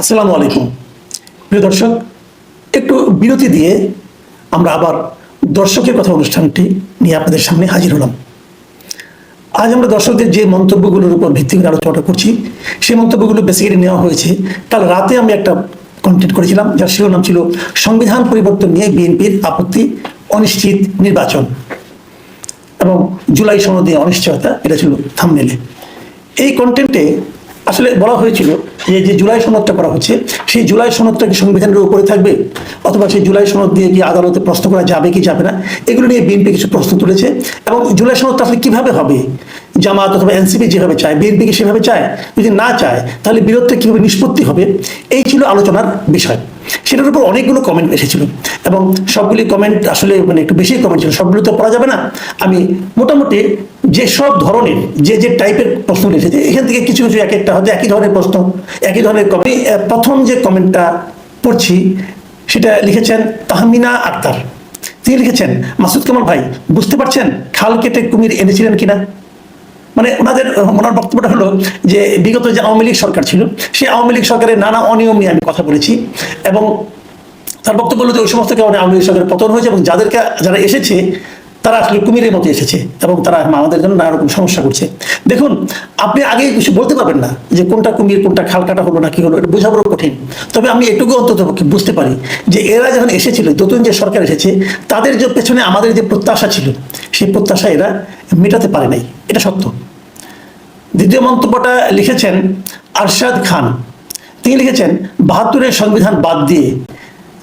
আসসালামু আলাইকুম। প্রিয় দর্শক, একটু বিরতি দিয়ে আমরা আবার দর্শকের কথা অনুষ্ঠানটি নিয়ে আপনাদের সামনে হাজির হলাম। আজ আমরা দর্শকদের যে মন্তব্যগুলোর উপর ভিত্তি করে আলোচনা করছি, সেই মন্তব্যগুলো বেসিক্যালি নেওয়া হয়েছে। কাল রাতে আমি একটা কন্টেন্ট করেছিলাম, যার শিরোনাম ছিল সংবিধান পরিবর্তন নিয়ে বিএনপির আপত্তি, অনিশ্চিত নির্বাচন। এবং জুলাই সনদে অনিশ্চয়তা, এটা ছিল থামনেলে এই কন্টেন্টে আসলে বলা হয়েছিল যে যে জুলাই সনদটা করা হচ্ছে, সেই জুলাই সনদটা কি সংবিধানের উপরে থাকবে? অথবা সেই জুলাই সনদ দিয়ে কি আদালতে প্রশ্ন করা যাবে কি যাবে না? এগুলো নিয়ে বিএনপি কিছু প্রশ্ন তুলেছে এবং জুলাই সনদটা আসলে কীভাবে হবে? জামাত অথবা এনসিপি যেভাবে চায়, বিএনপি কি সেভাবে চায়? যদি না চায়, তাহলে বিরোধটা কীভাবে নিষ্পত্তি হবে? এই ছিল আলোচনার বিষয়। সেটার উপর অনেকগুলো কমেন্ট এসেছিল। এবং সবগুলি কমেন্ট আসলে মানে একটু বেশি কমেন্ট ছিল, সবগুলো তো পড়া যাবে না। আমি মোটামুটি যে সব ধরনের, যে যে টাইপের প্রশ্ন এসেছে, এখান থেকে কিছু কিছু এক একটা হয়তো একই ধরনের প্রশ্ন, একই ধরনের কমেন্ট প্রথম যে কমেন্টটা পড়ছি, সেটা লিখেছেন তাহমিনা আক্তার। তিনি লিখেছেন, মাসুদ কামাল ভাই, বুঝতে পারছেন খাল কেটে কুমির এনেছিলেন কিনা? মানে ওনাদের, ওনার বক্তব্যটা হলো যে বিগত যে আওয়ামী লীগ সরকার ছিল, সেই আওয়ামী লীগ সরকারের নানা অনিয়ম নিয়ে আমি কথা বলেছি এবং তার বক্তব্য হলো যে ওই সমস্ত কারণে আওয়ামী লীগ সরকারের পতন হয়েছে এবং যাদেরকে, যারা এসেছে, তারা আসলে কুমিরের মতো এসেছে এবং তারা আমাদের জন্য নানা রকম সমস্যা করছে। দেখুন, আপনি আগে কিছু বলতে পারবেন না যে কোনটা কুমির, কোনটা খাল কাটা হলো না কি হলো, এটা বোঝা কঠিন। তবে আমি এটুকু অন্তত বুঝতে পারি যে এরা যখন এসেছিল, নতুন যে সরকার এসেছে, তাদের যে পেছনে আমাদের যে প্রত্যাশা ছিল, সেই প্রত্যাশা এরা মেটাতে পারে নাই। এটা সত্য। দ্বিতীয় মন্তব্যটা লিখেছেন আরশাদ খান। তিনি লিখেছেন, বাহাত্তরের সংবিধান বাদ দিয়ে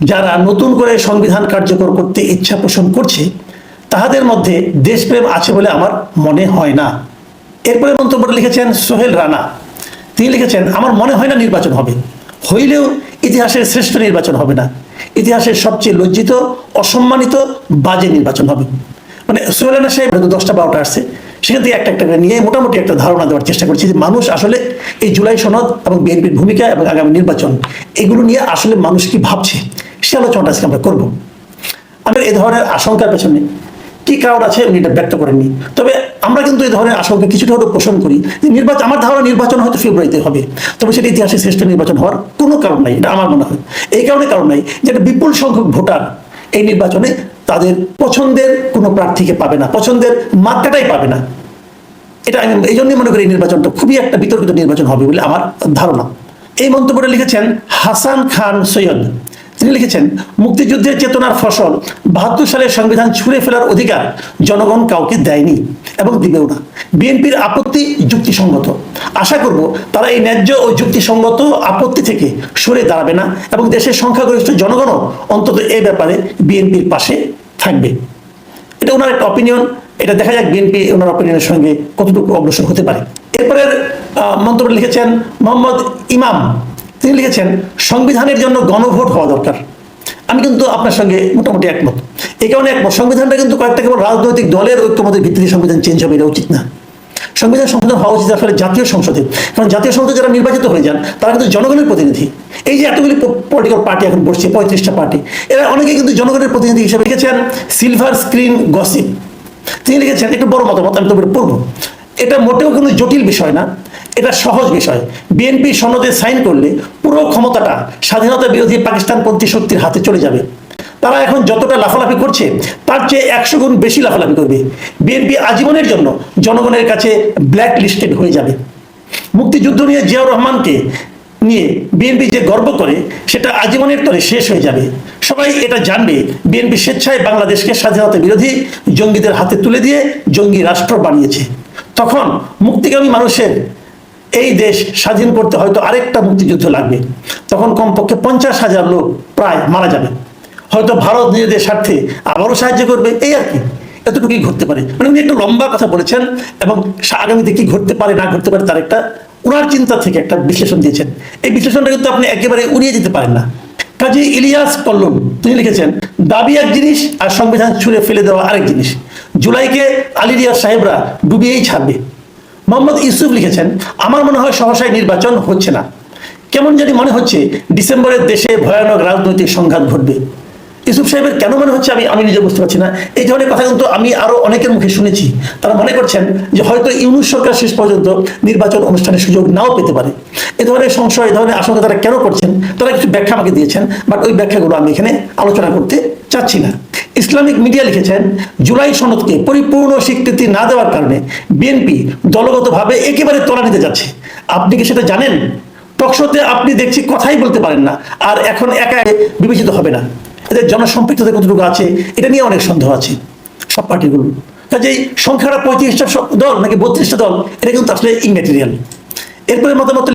যারা নতুন করে সংবিধান কার্যকর করতে ইচ্ছা পোষণ করছে, তাহাদের মধ্যে দেশপ্রেম আছে বলে আমার মনে হয় না। এরপরে মন্তব্যটা লিখেছেন সোহেল রানা। তিনি লিখেছেন, আমার মনে হয় না নির্বাচন হবে। হইলেও ইতিহাসের শ্রেষ্ঠ নির্বাচন হবে না। ইতিহাসের সবচেয়ে লজ্জিত, অসম্মানিত, বাজে নির্বাচন হবে। মানে সোহেল রানা সাহেব দশটা বারোটা আসছে। সেখান থেকে একটা একটা নিয়ে মোটামুটি একটা ধারণা দেওয়ার চেষ্টা করছি যে মানুষ আসলে এই জুলাই সনদ এবং বিএনপির ভূমিকা এবং আগামী নির্বাচন, এগুলো নিয়ে আসলে মানুষ কি ভাবছে, সে আলোচনাটা আজকে আমরা করব। আমাদের এ ধরনের আশঙ্কার পেছনে কি কারণ আছে উনি এটা ব্যক্ত করেননি। তবে আমরা কিন্তু এই ধরনের আশঙ্কা কিছুটা হলেও পোষণ করি যে নির্বাচন, আমার ধারণা নির্বাচন হয়তো ফেব্রুয়ারিতে হবে। তবে সেটা ইতিহাসে শ্রেষ্ঠ নির্বাচন হওয়ার কোনো কারণ নাই, এটা আমার মনে হয়। এই কারণে কারণ নাই যে একটা বিপুল সংখ্যক ভোটার এই নির্বাচনে তাদের পছন্দের কোনো প্রার্থীকে পাবে না, পছন্দের মাত্রাটাই পাবে না। এটা আমি এই জন্যই মনে করি নির্বাচনটা খুবই একটা বিতর্কিত নির্বাচন হবে বলে আমার ধারণা। এই মন্তব্যটা লিখেছেন হাসান খান সৈয়দ। তিনি লিখেছেন, মুক্তিযুদ্ধের চেতনার ফসল বাহাত্তর সালের সংবিধান ছুঁড়ে ফেলার অধিকার জনগণ কাউকে দেয়নি এবং দিবেও না। বিএনপির আপত্তি যুক্তিসঙ্গত। আশা করব তারা এই ন্যায্য ও যুক্তিসঙ্গত আপত্তি থেকে সরে দাঁড়াবে না এবং দেশের সংখ্যাগরিষ্ঠ জনগণও অন্তত এ ব্যাপারে বিএনপির পাশে থাকবে। এটা ওনার একটা অপিনিয়ন এটা দেখা যাক বিএনপি ওনার অপিনিয়নের সঙ্গে কতটুকু অগ্রসর হতে পারে। এরপরের মন্তব্য লিখেছেন মোহাম্মদ ইমাম। তিনি লিখেছেন, সংবিধানের জন্য গণভোট হওয়া দরকার। আমি কিন্তু আপনার সঙ্গে মোটামুটি একমত। এই কারণে একমত। সংবিধানটা কিন্তু কয়েকটা কেবল রাজনৈতিক দলের ঐক্যমতের ভিত্তিতে সংবিধান চেঞ্জ হবে, এটা উচিত না। সংবিধান সংশোধন হওয়া উচিত আসলে জাতীয় সংসদে। কারণ জাতীয় সংসদে যারা নির্বাচিত হয়ে যান, তারা কিন্তু জনগণের প্রতিনিধি। এই যে এতগুলি পলিটিক্যাল পার্টি এখন বসছে, পঁয়ত্রিশটা পার্টি এরা অনেকে কিন্তু জনগণের প্রতিনিধি হিসেবে লিখেছেন সিলভার স্ক্রিন গসিপ তিনি লিখেছেন, একটু বড় মতামত, আমি তবে পড়ব। এটা মোটেও কোনো জটিল বিষয় না, এটা সহজ বিষয়। বিএনপি সনদে সাইন করলে পুরো ক্ষমতাটা স্বাধীনতা বিরোধী পাকিস্তানপন্থী শক্তির হাতে চলে যাবে। তারা এখন যতটা লাফালাফি করছে, তার চেয়ে একশো গুণ বেশি লাফালাফি করবে। বিএনপি আজীবনের জন্য জনগণের কাছে ব্ল্যাক লিস্টেড হয়ে যাবে। মুক্তিযুদ্ধ নিয়ে জিয়াউর রহমানকে নিয়ে বিএনপি যে গর্ব করে, সেটা আজীবনের তরে শেষ হয়ে যাবে। সবাই এটা জানবে, বিএনপি স্বেচ্ছায় বাংলাদেশকে স্বাধীনতা বিরোধী জঙ্গিদের হাতে তুলে দিয়ে জঙ্গি রাষ্ট্র বানিয়েছে। তখন মুক্তিগামী মানুষের এই দেশ স্বাধীন করতে হয়তো আরেকটা মুক্তিযুদ্ধ লাগবে। তখন কমপক্ষে পঞ্চাশ হাজার লোক প্রায় মারা যাবে। হয়তো ভারত নিজেদের স্বার্থে আবারও সাহায্য করবে, এই আর কি। এতটুকুই ঘটতে পারে। মানে উনি একটা লম্বা কথা বলেছেন এবং আগামীতে কি ঘটতে পারে, না ঘটতে পারে, তার একটা ওনার চিন্তা থেকে একটা বিশ্লেষণ দিয়েছেন। এই বিশ্লেষণটা কিন্তু আপনি একেবারে উড়িয়ে দিতে পারেন না। কাজী ইলিয়াস কল্লম তিনি লিখেছেন, দাবি এক জিনিস আর সংবিধান ছুঁড়ে ফেলে দেওয়া আরেক জিনিস। জুলাইকে আলিরিয়া সাহেবরা ডুবিয়েই ছাড়বে। মোহাম্মদ ইউসুফ লিখেছেন, আমার মনে হয় সহসায় নির্বাচন হচ্ছে না। কেমন জানি মনে হচ্ছে ডিসেম্বরের দেশে ভয়ানক রাজনৈতিক সংঘাত ঘটবে। ইউসুফ সাহেবের কেন মনে হচ্ছে আমি আমি নিজে বুঝতে পারছি না? এই ধরনের কথা কিন্তু আমি আরও অনেকের মুখে শুনেছি। তারা মনে করছেন যে হয়তো ইউনুস সরকার শেষ পর্যন্ত নির্বাচন অনুষ্ঠানের সুযোগ নাও পেতে পারে। এ ধরনের সংশয়, এ ধরনের আশঙ্কা তারা কেন করছেন? তারা কিছু ব্যাখ্যা আমাকে দিয়েছেন, বাট ওই ব্যাখ্যাগুলো আমি এখানে আলোচনা করতে চাচ্ছি না। ইসলামিক মিডিয়া লিখেছেন, জুলাই সনদকে পরিপূর্ণ স্বীকৃতি না দেওয়ার কারণে বিএনপি দলগতভাবে একেবারে তোলা নিতে যাচ্ছে। আপনি কি সেটা জানেন? টকশোতে আপনি দেখছি কথাই বলতে পারেন না, আর এখন একা বিবেচিত হবে না। এদের জনসম্পৃক্ততা কতটুকু আছে, এটা নিয়ে অনেক সন্দেহ আছে সব পার্টিগুলো কাজেই সংখ্যাটা পঁয়ত্রিশটা দল নাকি বত্রিশটা দল, এটা কিন্তু আসলে ইমেটেরিয়াল এরপরে মতামত